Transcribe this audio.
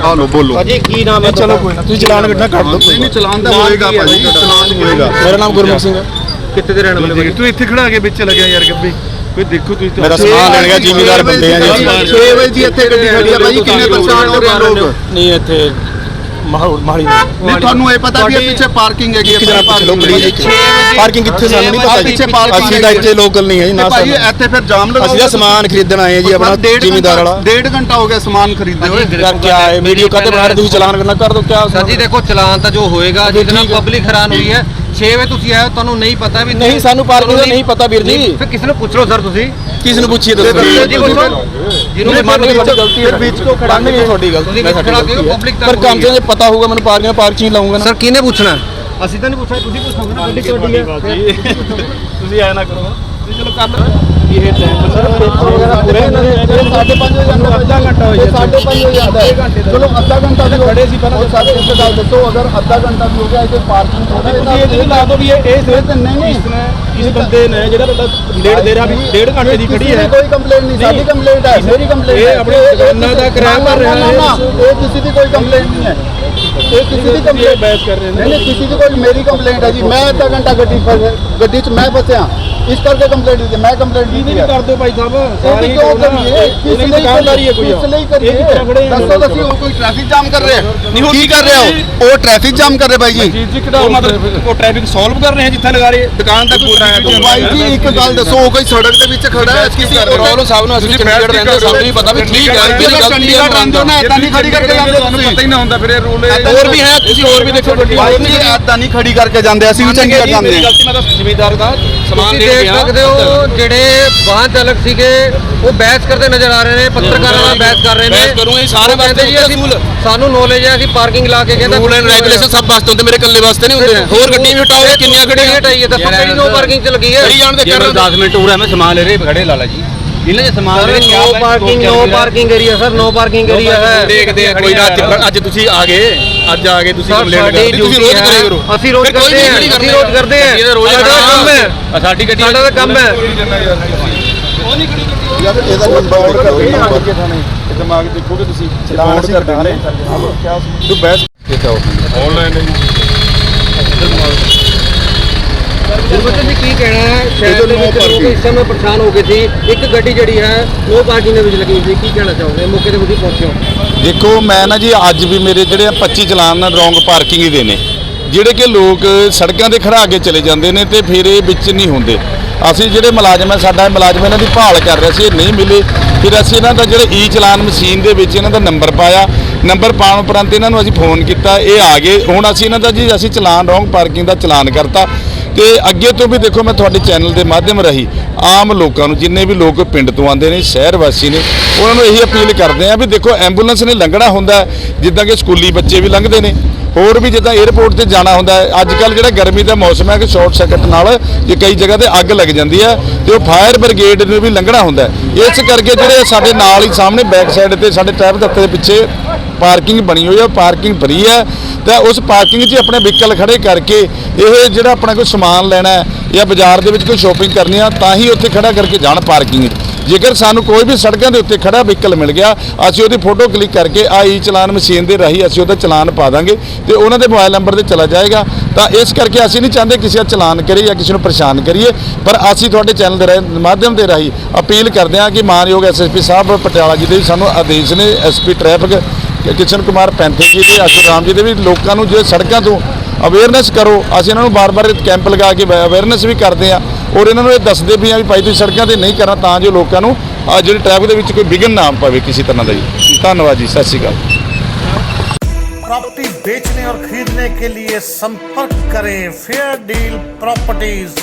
ਹਾਲੋ ਬੋਲੋ। ਭਾਜੀ ਕੀ ਨਾਮ ਹੈ ਚਲੋ ਕੋਈ ਨਾ ਤੁਸੀਂ ਚਲਾਨ ਕੱਢਣਾ ਕੱਢ ਲਓ ਨਹੀਂ ਨਹੀਂ ਚਲਾਨ ਤਾਂ ਹੋਏਗਾ ਭਾਜੀ ਚਲਾਨ ਹੋਏਗਾ। ਮੇਰਾ ਨਾਮ ਗੁਰਮੁਖ ਸਿੰਘ ਹੈ। ਕਿੱਥੇ ਦੇ ਰਹਿਣ ਵਾਲੇ ਤੂੰ ਇੱਥੇ ਖੜਾ ਕੇ ਵਿੱਚ ਲੱਗਿਆ ਯਾਰ ਗੱਬੀ। ਕੋਈ ਦੇਖੋ ਤੁਸੀਂ ਮੇਰਾ ਸਮਾਨ ਲੈਣ ਗਿਆ ਜ਼ਿਮੀਦਾਰ ਬੰਦੇ ਆ ਜੀ। 6 ਵਜੇ ਦੀ ਇੱਥੇ ਗੱਡੀ ਖੜੀ ਆ ਭਾਜੀ ਕਿੰਨੇ ਪਰੇਸ਼ਾਨ ਹੋ ਰਹੇ ਲੋਕ? ਨਹੀਂ ਇੱਥੇ ਮਾਹੌਲ ਮਾਹਲੀ ਨਹੀਂ। ਤੁਹਾਨੂੰ ਇਹ ਪਤਾ ਵੀ ਇਹ ਪਿੱਛੇ ਪਾਰਕਿੰਗ ਹੈਗੀ ਇੱਕ ਜਰਾ ਪਿੱਛੇ ਲੋਕਲ ਹੀ ਪਾਰਕਿੰਗ ਕਿੱਥੇ ਸਾਨੂੰ ਨਹੀਂ ਪਤਾ ਪਿੱਛੇ parking ਅਸੀਂ ਤਾਂ ਇੱਥੇ ਲੋਕਲ ਨਹੀਂ ਹੈ ਜੀ ਨਾ ਸਾਨੂੰ। ਇੱਥੇ ਫਿਰ ਜਾਮ ਲਗਾਓ ਅਸੀਂ ਤਾਂ ਸਮਾਨ ਖਰੀਦਣ ਆਏ ਹਾਂ ਜੀ ਆਪਣਾ ਜ਼ਿਮੀਦਾਰ ਵਾਲਾ। ਡੇਢ ਘੰਟਾ ਹੋ ਗਿਆ ਸਮਾਨ ਖਰੀਦੇ ਹੋਏ। ਯਾਰ ਕੀ ਹੈ ਵੀਡੀਓ ਕਾਤੇ ਬਣਾ ਰਹੇ ਤੁਸੀਂ ਚਲਾਨ ਕਰਨਾ ਕਰ ਦੋ ਕਿਆ ਸਰ ਜੀ ਦੇਖੋ ਚਲਾਨ ਤਾਂ ਜੋ ਹੋਏਗਾ ਜਿਹਦੇ ਨਾਲ ਪਬਲਿਕ ਹੈਰਾਨ ਹੋਈ ਹੈ 6 ਵਜੇ ਤੁਸੀਂ ਆਏ ਹੋ, ਤੁਹਾਨੂੰ ਨਹੀਂ ਪਤਾ ਵੀ ਨਹੀਂ ਸਾਨੂੰ ਪਾਰਕਿੰਗ ਦਾ ਨਹੀਂ ਪਤਾ ਵੀਰ ਜੀ। ਫਿਰ ਕਿਸੇ ਨੂੰ ਪੁੱਛ ਲਓ ਸਰ ਤੁਸੀਂ? ਕਿਸ ਨੂੰ ਪੁੱਛੀਏ ਦੱਸੋ। ਦੱਸੋ ਜੀ ਪੁੱਛੋ ਜਿਹਨੂੰ ਨਹੀਂ ਮੰਨ ਕੇ ਤੁਹਾਡੀ ਗਲਤੀ ਹੈ। ਵਿੱਚ ਤੋਂ ਖੜਾ ਨਹੀਂ ਤੁਹਾਡੀ ਗਲਤੀ ਮੈਂ ਸਾਡੀ ਖੜਾ ਕੇ ਗਲਤੀ ਹੈ। ਪਰ ਕੰਮ। ਜੇ ਪਤਾ ਹੋਊਗਾ ਮੈਨੂੰ ਪਾਰਕਿੰਗ ਪਾਰਕਿੰਗ ਲਾਉਂਗਾ ਨਾ। ਸਰ ਕਿਹਨੇ ਪੁੱਛਣਾ? ਅਸੀਂ ਤਾਂ ਨਹੀਂ ਪੁੱਛਣਾ ਤੁਸੀਂ ਪੁੱਛੋਗੇ ਨਾ ਗੱਡੀ ਤੁਹਾਡੀ ਹੈ। ਤੁਸੀਂ ਐ ਨਾ ਕਰੋ। ਤੁਸੀਂ ਚਲੋ ਕਰ ਲਓ। ਇਹ ਟਾਈਮ ਸਰ ਵਗੈਰਾ ਪੂਰੇ ਇਹਨਾਂ ਦੇ 5:30 ਵਜੇ ਜਾਂਦਾ। ਅੱਧਾ ਘੰਟਾ ਹੋ ਜਾਂਦਾ 5:30 ਵਜੇ ਜਾਂਦਾ। ਚਲੋ ਅੱਧਾ ਘੰਟਾ ਵੀ ਖੜੇ ਸੀ ਪਹਿਲਾਂ ਸਾਡੇ ਗੱਲ ਦੱਸੋ ਅਗਰ ਅੱਧਾ ਘੰਟਾ ਵੀ ਹੋ ਗਿਆ ਇੱਥੇ ਪਾਰਕਿੰਗ ਥੋੜਾ ਤੁਸੀਂ ਇਹ ਵੀ ਲਾ ਦੋ ਵੀ ਇਹ ਇਹ ਤੇ ਨਹੀਂ ਨਹੀਂ। ਇਸ ਬੰਦੇ ਨੇ ਜਿਹੜਾ ਤੁਹਾਡਾ ਡੇਢ ਦੇ ਰਿਹਾ ਵੀ ਡੇਢ ਘੰਟੇ ਦੀ ਖੜੀ ਹੈ? ਕੋਈ ਕੰਪਲੇਂਟ ਨਹੀਂ ਸਾਡੀ ਕੰਪਲੇਂਟ ਹੈ ਮੇਰੀ ਕੰਪਲੇਂਟ ਇਹ ਆਪਣੇ ਦੁਕਾਨਾਂ ਦਾ ਕਿਰਾਇਆ ਭਰ ਰਿਹਾ ਹੈ। ਇਹ ਕਿਸੇ ਦੀ ਕੋਈ ਕੰਪਲੇਂਟ ਨਹੀਂ ਹੈ। ਇਹ ਕਿਸੇ ਦੀ ਕੰਪਲੇਂਟ ਬਹਿਸ ਕਰ ਰਹੇ ਨੇ। ਨਹੀਂ ਨਹੀਂ ਕਿਸੇ ਦੀ ਕੋਈ ਮੇਰੀ ਕੰਪਲੇਂਟ ਹੈ ਜੀ। ਮੈਂ ਅੱਧਾ ਘੰਟਾ ਗੱਡੀ ਫਸ ਗੱਡੀ 'ਚ ਮੈਂ ਫਸਿਆ। ਇਸ ਕਰਕੇ ਕੰਪਲੇਂਟ ਦਿੱਤੀ ਮੈਂ ਕੰਪਲੇਂਟ ਨਹੀਂ ਨਹੀਂ ਹੈ। ਕਰ ਦਿਓ ਭਾਈ ਸਾਹਿਬ। ਇਹ ਵੀ ਕਿਉਂ ਕਰੀਏ? ਕਿਸ ਲਈ ਦੁਕਾਨਦਾਰੀ ਹੈ ਕੋਈ ਕਿਸ ਲਈ ਕਰੀਏ? ਦੱਸੋ ਤੁਸੀਂ ਉਹ ਕੋਈ ਟ੍ਰੈਫਿਕ ਜਾਮ ਕਰ ਰਹੇ ਹੋ ਕੀ ਕਰ ਰਹੇ ਹੋ ਉਹ? ਟ੍ਰੈਫਿਕ ਜਾਮ ਕਰ ਰਹੇ ਭਾਈ ਜੀ। ਜੀ ਜੀ ਕਿਹੜਾ ਮਤਲਬ ਉਹ ਟ੍ਰੈਫਿਕ ਸੋਲਵ ਕਰ ਰਹੇ ਹੈ ਜਿੱਥੇ ਲਗਾ ਰਹੇ ਦੁਕਾਨ ਤੱਕ ਪੂਰਾ ਭਾਈ ਜੀ ਇੱਕ ਗੱਲ ਦੱਸੋ ਉਹ ਕੋਈ ਸੜਕ ਦੇ ਵਿੱਚ ਖੜਾ ਹੈ? ਕਿਸੇ ਪ੍ਰੋਬਲਮ ਸਾਹਿਬ ਨੂੰ ਅਸੀਂ ਚੰਡੀਗੜ੍ਹ ਰਹਿੰਦੇ ਸਾਨੂੰ ਨਹੀਂ ਪਤਾ ਵੀ ਠੀਕ ਹੈ ਮੇਰੀ ਗਲਤੀ ਹੈ ਚੰਡੀਗੜ੍ਹ ਰਹਿੰਦੇ ਹੋ। ਨਾ ਏਦਾਂ ਨਹੀਂ ਖੜੀ ਕਰਕੇ ਜਾਂਦੇ ਤੁਹਾਨੂੰ ਤੁਸੀਂ। ਪਤਾ ਹੀ ਨਾ ਹੁੰਦਾ ਫਿਰ ਇਹ ਰੂਲ ਹੋਰ ਵੀ ਹੈ ਤੁਸੀਂ ਹੋਰ ਵੀ ਦੇਖੋ ਗੱਡੀ ਭਾਈ ਜੀ ਏਦਾਂ ਨਹੀਂ ਖੜੀ ਕਰਕੇ ਜਾਂਦੇ ਅਸੀਂ ਵੀ ਚੰਡੀਗੜ੍ਹ ਜਾਂਦੇ ਮੇਰੀ ਹਾਂ। ਗਲਤੀ ਮੈਂ ਤਾਂ ਜ਼ਿਮੀਦਾਰ ਦਾ ਸਮਾਨ ਤੁਸੀਂ ਦੇ ਦੇਖ ਗਿਆ ਸਕਦੇ ਹੋ ਜਿਹੜੇ ਵਾਹਨ ਚਾਲਕ ਸੀਗੇ ਉਹ ਬਹਿਸ ਕਰਦੇ ਨਜ਼ਰ ਆ ਰਹੇ ਨੇ ਪੱਤਰਕਾਰਾਂ ਨਾਲ ਬਹਿਸ ਕਰ ਰਹੇ ਨੇ। ਬਹਿਸ ਕਰੂੰਗੇ, ਸਾਰੇ ਉਹ ਕਹਿੰਦੇ ਜੀ ਵਾਸਤੇ ਅਸੀਂ ਰੂਲ। ਸਾਨੂੰ ਨੌਲੇਜ ਹੈ ਅਸੀਂ ਪਾਰਕਿੰਗ ਲਾ ਕੇ ਕਹਿੰਦਾ ਰੂਲ ਐਂਡ ਰੈਗੂਲੇਸ਼ਨ ਸਭ ਵਾਸਤੇ ਹੁੰਦੇ ਮੇਰੇ ਇਕੱਲੇ ਵਾਸਤੇ ਨਹੀਂ ਹੁੰਦੇ। ਹੋਰ ਗੱਡੀਆਂ ਵੀ ਹਟਾਓ ਕਿੰਨੀਆਂ ਗੱਡੀਆਂ? ਹਟਾਈਏ ਦੱਸੋ ਕਿਹੜੀ ਨੋ ਪਾਰਕਿੰਗ 'ਚ ਲੱਗੀ ਹੈ? ਕਰੀ ਜਾਣ ਦੇ ਕਰ ਮੈਂ 10 ਮਿੰਟ ਉਰੇ ਮੈਂ ਸਮਾਨ ਲੈ ਰਹੇ ਖੜੇ ਲਾਲਾ ਜੀ। ਇਹਨਾਂ ਦੇ ਸਮਾਨ ਲੈ ਰਹੇ। No parking no parking area sir no parking area ਹੈ। ਦੇਖਦੇ ਆ ਕੋਈ ਨਾ ਅੱਜ- ਅੱਜ ਤੁਸੀਂ ਆ ਗਏ। ਅੱਜ ਆ ਗਏ ਤੁਸੀਂ ਕੰਪਲੇਂਟ ਸਾਡੀ ਕਰਦੇ ਤੁਸੀਂ ਰੋਜ਼ ਕਰਿਆ ਹੈ। ਕਰੋ। ਅਸੀਂ ਰੋਜ਼ ਕਰਦੇ ਹਾਂ, ਅਸੀਂ ਰੋਜ਼ ਕਰਦੇ ਹਾਂ। ਇਹ ਤਾਂ ਰੋਜ਼ ਸਾਡਾ। ਕੰਮ ਹੈ। ਸਾਡੀ ਗੱਡੀ ਸਾਡਾ ਤਾਂ ਕੰਮ ਹੈ। ਯਾਰ। ਇਹਦਾ ਨੰਬਰ ਕਰ ਦੇਣਾ ਦਿਮਾਗ ਦੇਖੋਗੇ ਤੁਸੀਂ। ਚਲਾਨ ਕਟਾ ਰਹੇ ਤੂੰ ਬੈਸ ਗੁਰਬਚਨ ਜੀ। ਕੀ ਕਹਿਣਾ ਹੈ ਸ਼ਹਿਰ ਦੇ ਵਿੱਚ ਲੋਕ। ਇਸ ਸਮੇਂ ਪਰੇਸ਼ਾਨ ਹੋ ਗਏ ਸੀ ਇੱਕ ਗੱਡੀ ਜਿਹੜੀ ਹੈ ਨੋ ਪਾਰਕਿੰਗ ਦੇ ਵਿੱਚ ਲੱਗੀ ਸੀ। ਕੀ ਕਹਿਣਾ ਚਾਹੋਗੇ? ਮੌਕੇ ਤੇ ਤੁਸੀਂ ਪਹੁੰਚੇ ਹੋ। ਦੇਖੋ ਮੈਂ ਨਾ ਜੀ ਅੱਜ ਵੀ ਮੇਰੇ ਜਿਹੜੇ 25 ਚਲਾਨ ਰੋਂਗ ਪਾਰਕਿੰਗ ਦੇ ਨੇ। ਜਿਹੜੇ ਕਿ ਲੋਕ ਸੜਕਾਂ ਤੇ ਖੜਾ ਕੇ ਚਲੇ ਜਾਂਦੇ ਨੇ ਤੇ ਫਿਰ ਇਹ ਵਿੱਚ ਨਹੀਂ ਹੁੰਦੇ। ਅਸੀਂ ਜਿਹੜੇ ਮੁਲਾਜ਼ਮ ਹੈ ਸਾਡਾ ਮੁਲਾਜ਼ਮ ਇਹਨਾਂ ਦੀ ਭਾਲ ਕਰ ਰਿਹਾ ਸੀ ਇਹ ਨਹੀਂ ਮਿਲੇ। ਫਿਰ ਅਸੀਂ ਇਹਨਾਂ ਦਾ ਜਿਹੜੇ ਈ ਚਲਾਨ ਮਸ਼ੀਨ ਦੇ ਵਿੱਚ ਇਹਨਾਂ ਦਾ ਨੰਬਰ ਪਾਇਆ। ਨੰਬਰ ਪਾਉਣ ਉਪਰੰਤ ਇਹਨਾਂ ਨੂੰ ਅਸੀਂ ਫੋਨ ਕੀਤਾ ਇਹ ਆ ਗਏ। ਹੁਣ ਅਸੀਂ ਇਹਨਾਂ ਦਾ ਜੀ ਅਸੀਂ ਚਲਾਨ ਰੋਂਗ ਪਾਰਕਿੰਗ ਦਾ ਚਲਾਨ ਕਰਤਾ। ਤੇ ਅੱਗੇ ਤੋਂ ਵੀ ਦੇਖੋ ਮੈਂ ਤੁਹਾਡੇ ਚੈਨਲ ਦੇ ਮਾਧਿਅਮ ਰਾਹੀਂ ਆਮ ਲੋਕਾਂ ਨੂੰ, ਜਿੰਨੇ ਵੀ ਲੋਕ ਪਿੰਡ ਤੋਂ ਆਉਂਦੇ ਨੇ, ਸ਼ਹਿਰ ਵਾਸੀ ਨੇ, ਉਹਨਾਂ ਨੂੰ ਇਹੀ ਅਪੀਲ ਕਰਦੇ ਆ ਵੀ ਦੇਖੋ ਐਂਬੂਲੈਂਸ ਨੇ ਲੰਘਣਾ ਹੁੰਦਾ, ਜਿੱਦਾਂ ਕਿ ਸਕੂਲੀ ਬੱਚੇ ਵੀ ਲੰਘਦੇ ਨੇ। ਹੋਰ ਵੀ ਜਿੱਦਾਂ 에어ਪੋਰਟ ਤੇ ਜਾਣਾ ਹੁੰਦਾ ਅੱਜ ਕੱਲ ਜਿਹੜਾ ਗਰਮੀ ਦਾ ਮੌਸਮ ਹੈ ਕਿ ਸ਼ਾਰਟ ਸਰਕਟ ਨਾਲ ਜੇ ਕਈ ਜਗ੍ਹਾ ਤੇ ਅੱਗ ਲੱਗ ਜਾਂਦੀ ਹੈ ਤੇ ਉਹ ਫਾਇਰ ਬ੍ਰਿਗੇਡ ਨੂੰ ਵੀ ਲੰਘਣਾ ਹੁੰਦਾ ਇਸ ਕਰਕੇ ਜਿਹੜੇ ਸਾਡੇ ਨਾਲ ਹੀ ਸਾਹਮਣੇ ਬੈਕ ਸਾਈਡ ਤੇ ਸਾਡੇ ਟ੍ਰੈਫਿਕ ਦਫ਼ਤਰ ਦੇ ਪਿੱਛੇ ਪਾਰਕਿੰਗ ਬਣੀ ਹੋਈ ਹੈ ਪਾਰਕਿੰਗ ਫਰੀ ਹੈ ਤਾਂ ਉਸ ਪਾਰਕਿੰਗ 'ਚ ਆਪਣੇ ਵਹੀਕਲ ਖੜੇ ਕਰਕੇ ਇਹ ਜਿਹੜਾ ਆਪਣਾ ਕੋਈ ਸਮਾਨ ਲੈਣਾ ਹੈ ਜਾਂ ਬਾਜ਼ਾਰ ਦੇ ਵਿੱਚ ਕੋਈ ਸ਼ੋਪਿੰਗ ਕਰਨੀ ਆ, ਤਾਂ ਹੀ ਉੱਥੇ ਖੜਾ ਕਰਕੇ ਜਾਣ ਪਾਰਕਿੰਗ ਜੇਕਰ ਸਾਨੂੰ ਕੋਈ ਵੀ ਸੜਕਾਂ ਦੇ ਉੱਤੇ ਖੜਾ ਵਹੀਕਲ ਮਿਲ ਗਿਆ, ਅਸੀਂ ਉਹਦੀ ਫੋਟੋ ਕਲਿੱਕ ਕਰਕੇ ਆਈ ਚਲਾਨ ਮਸ਼ੀਨ ਦੇ ਰਾਹੀਂ ਅਸੀਂ ਉਹਦਾ ਚਲਾਨ ਪਾ ਦਾਂਗੇ ਤੇ ਉਹਨਾਂ ਦੇ ਮੋਬਾਈਲ ਨੰਬਰ ਤੇ ਚਲਾ ਜਾਏਗਾ। ਤਾਂ ਇਸ ਕਰਕੇ ਅਸੀਂ ਨਹੀਂ ਚਾਹੁੰਦੇ ਕਿਸੇ ਦਾ ਚਲਾਨ ਕਰੀਏ ਜਾਂ ਕਿਸੇ ਨੂੰ ਪਰੇਸ਼ਾਨ ਕਰੀਏ, ਪਰ ਅਸੀਂ ਤੁਹਾਡੇ ਚੈਨਲ ਦੇ ਰਾਹੀਂ- ਮਾਧਿਅਮ ਦੇ ਰਾਹੀਂ ਅਪੀਲ ਕਰਦੇ ਹਾਂ ਕਿ ਮਾਨਯੋਗ ਐਸਐਸਪੀ ਸਾਹਿਬ ਪਟਿਆਲਾ ਜੀ ਦੇ ਵੀ ਸਾਨੂੰ ਆਦੇਸ਼ ਨੇ ਐਸਪੀ ਟ੍ਰੈਫਿਕ ਕਿਸ਼ਨ ਕੁਮਾਰ ਪੈਂਥੇ ਜੀ ਦੇ ਅਸ਼ੋਰਾਮ ਜੀ ਦੇ ਵੀ ਲੋਕਾਂ ਨੂੰ ਜੇ ਸੜਕਾਂ ਤੋਂ ਅਵੇਅਰਨੈਸ ਕਰੋ ਅਸੀਂ ਇਹਨਾਂ ਨੂੰ ਬਾਰ-ਬਾਰ ਕੈਂਪ ਲਗਾ ਕੇ ਅਵੇਅਰਨੈਸ ਵੀ ਕਰਦੇ ਆ ਔਰ ਇਹਨਾਂ ਨੂੰ ਇਹ ਦੱਸਦੇ ਵੀ ਆ ਵੀ ਭਾਈ ਤੁਸੀਂ ਸੜਕਾਂ ਤੇ ਨਹੀਂ ਕਰਨਾ ਤਾਂ ਜੋ ਲੋਕਾਂ ਨੂੰ ਆ ਜਿਹੜੀ ਟ੍ਰੈਫਿਕ ਦੇ ਵਿੱਚ ਕੋਈ ਵਿਘਨ ਨਾ ਪਵੇ ਕਿਸੇ ਤਰ੍ਹਾਂ ਦਾ ਜੀ ਧੰਨਵਾਦ ਜੀ ਸਤਿ ਸ਼੍ਰੀ ਅਕਾਲ प्रॉपर्टी बेचने और खरीदने के लिए संपर्क करें फेयर डील प्रॉपर्टीज